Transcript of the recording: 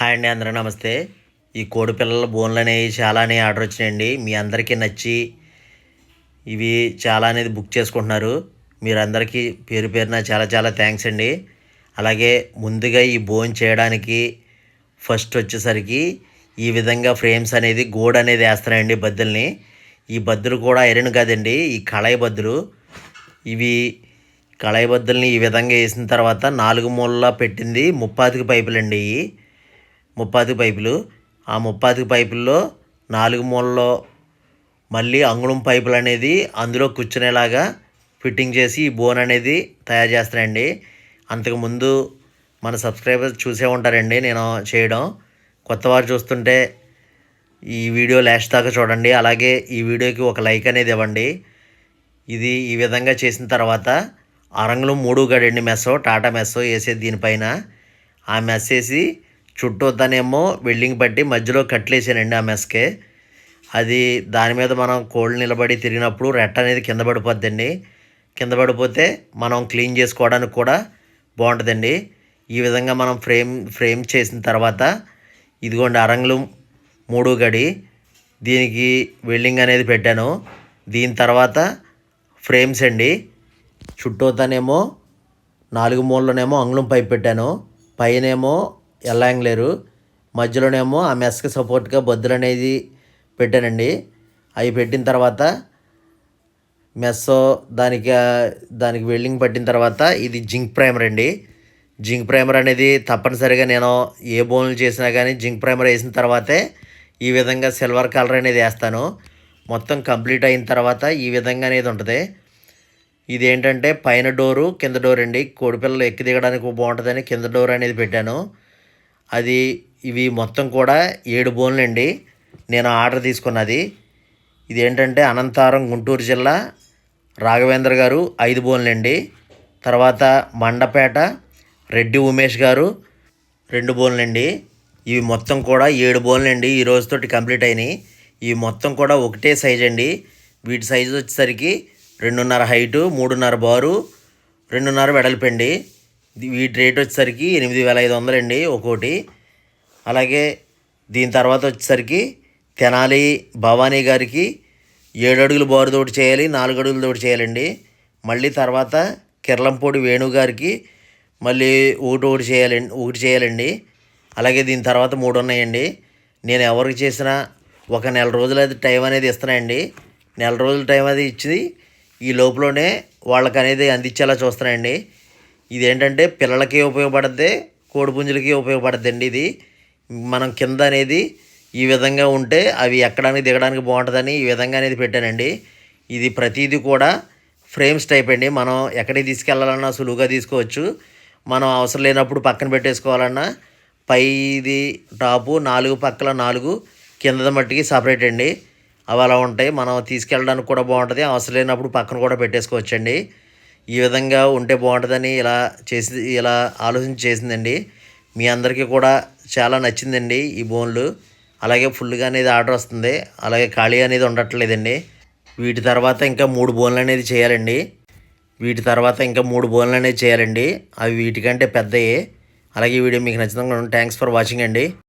Hi అండి అందరూ నమస్తే. ఈ కోడి పిల్లల బోన్లు అనేవి చాలా అనేవి ఆర్డర్ వచ్చినాయండి. మీ అందరికీ నచ్చి ఇవి చాలా అనేది బుక్ చేసుకుంటున్నారు. మీరందరికీ పేరు పేరున చాలా చాలా థ్యాంక్స్ అండి. అలాగే ముందుగా ఈ బోన్ చేయడానికి ఫస్ట్ వచ్చేసరికి ఈ విధంగా ఫ్రేమ్స్ అనేది గోడ్ అనేది వేస్తున్నాయండి బద్దుల్ని. ఈ బద్దులు కూడా ఐరన్ కాదండి ఈ కళాయి బద్దులు. ఇవి కళాయి బద్దుల్ని ఈ విధంగా వేసిన తర్వాత నాలుగు మూలలా పెట్టింది ముప్పాతికి పైపులండి ఇవి. ముప్పాతి పైపులు. ఆ ముప్పాతి పైపుల్లో నాలుగు మూలలో మళ్ళీ అంగుళం పైపులు అనేది అందులో కూర్చునేలాగా ఫిట్టింగ్ చేసి ఈ బోన్ అనేది తయారు చేస్తానండి అంతకుముందు మన సబ్స్క్రైబర్స్ చూసే ఉంటారండి నేను చేయడం. కొత్త వారు చూస్తుంటే ఈ వీడియో లాస్ట్ దాకా చూడండి. అలాగే ఈ వీడియోకి ఒక లైక్ అనేది ఇవ్వండి. ఇది ఈ విధంగా చేసిన తర్వాత అరంగులు మూడు గడండి మెస్సో టాటా మెస్సో వేసేది దీనిపైన. ఆ మెస్ వేసి చుట్టూతానేమో వెల్డింగ్ పట్టి మధ్యలో కట్లేసానండి ఆ మెస్కే అది దాని మీద మనం కోళ్ళు నిలబడి తిరిగినప్పుడు రెట్ట అనేది కింద పడిపోద్దండి. కింద పడిపోతే మనం క్లీన్ చేసుకోవడానికి కూడా బాగుంటుందండి. ఈ విధంగా మనం ఫ్రేమ్ ఫ్రేమ్ చేసిన తర్వాత ఇదిగోండి అరంగులు మూడు గడి. దీనికి వెల్డింగ్ అనేది పెట్టాను. దీని తర్వాత ఫ్రేమ్స్ అండి. చుట్టూతానేమో నాలుగు మూలలోనేమో అంగుళం పైప్ పెట్టాను. పైనేమో ఎల్లాంగ్లేరు. మధ్యలోనేమో ఆ మెస్కి సపోర్ట్గా బొద్దులు అనేది పెట్టానండి. అవి పెట్టిన తర్వాత మెస్సో దానికి దానికి వెల్డింగ్ పట్టిన తర్వాత ఇది జింక్ ప్రైమర్ అండి. జింక్ ప్రైమర్ అనేది తప్పనిసరిగా నేను ఏ బోన్లు చేసినా కానీ జింక్ ప్రైమర్ వేసిన తర్వాతే ఈ విధంగా సిల్వర్ కలర్ అనేది వేస్తాను. మొత్తం కంప్లీట్ అయిన తర్వాత ఈ విధంగా అనేది ఉంటుంది. ఇది ఏంటంటే పైన డోరు కింద డోర్ అండి కోడిపిల్లలు ఎక్కి దిగడానికి బాగుంటుందని కింద డోర్ అనేది పెట్టాను. అది ఇవి మొత్తం కూడా ఏడు బోన్లు అండి నేను ఆర్డర్ తీసుకున్నది. ఇది ఏంటంటే అనంతారం గుంటూరు జిల్లా రాఘవేంద్ర గారు ఐదు బోన్లు అండి తర్వాత మండపేట రెడ్డి ఉమేష్ గారు రెండు బోన్లు అండి ఇవి మొత్తం కూడా ఏడు బోన్లండి. ఈ రోజుతోటి కంప్లీట్ అయినాయి. ఇవి మొత్తం కూడా ఒకటే సైజ్ అండి. వీటి సైజు వచ్చేసరికి రెండున్నర హైటు మూడున్నర బారు రెండున్నర వెడల్పండి వీటి రేట్ వచ్చేసరికి ఎనిమిది వేల ఐదు వందలండి ఒక్కోటి. అలాగే దీని తర్వాత వచ్చేసరికి తెనాలి భవానీ గారికి ఏడు అడుగులు బారితోటి చేయాలి నాలుగు అడుగులు తోటి చేయాలండి. మళ్ళీ తర్వాత కిర్లంపూడి వేణు గారికి మళ్ళీ ఒకటి ఒకటి చేయాలండి ఒకటి చేయాలండి. అలాగే దీని తర్వాత మూడు ఉన్నాయండి. నేను ఎవరికి చేసినా ఒక నెల రోజులు అయితే టైం అనేది ఇస్తున్నాయండి. నెల రోజుల టైం అది ఇచ్చి ఈ లోపలనే వాళ్ళకి అనేది అందించేలా చూస్తున్నాయండి. ఇదేంటంటే పిల్లలకి ఉపయోగపడద్ది కోడిపుంజులకి ఉపయోగపడుద్ది అండి ఇది. మనం కింద అనేది ఈ విధంగా ఉంటే అవి ఎక్కడానికి దిగడానికి బాగుంటుందని ఈ విధంగా అనేది పెట్టానండి. ఇది ప్రతిదీ కూడా ఫ్రేమ్స్ టైప్ అండి. మనం ఎక్కడికి తీసుకెళ్ళాలన్నా సులువుగా తీసుకోవచ్చు. మనం అవసరం లేనప్పుడు పక్కన పెట్టేసుకోవాలన్నా పైది టాపు నాలుగు పక్కల నాలుగు కింద మట్టికి సపరేట్ అండి. అవి అలా ఉంటాయి. మనం తీసుకెళ్ళడానికి కూడా బాగుంటుంది. అవసరం లేనప్పుడు పక్కన కూడా పెట్టేసుకోవచ్చండి. ఈ విధంగా ఉంటే బాగుంటుందని ఇలా చేసి ఇలా ఆలోచించి చేసిందండి. మీ అందరికీ కూడా చాలా నచ్చిందండి ఈ బోన్లు. అలాగే ఫుల్గా అనేది ఆర్డర్ వస్తుంది. అలాగే ఖాళీ అనేది ఉండట్లేదండి. వీటి తర్వాత ఇంకా మూడు బోన్లు అనేది చేయాలండి. వీటి తర్వాత ఇంకా మూడు బోన్లు అనేది చేయాలండి. అవి వీటికంటే పెద్దవి అలాగే ఈ వీడియో మీకు నచ్చింది థ్యాంక్స్ ఫర్ వాచింగ్ అండి.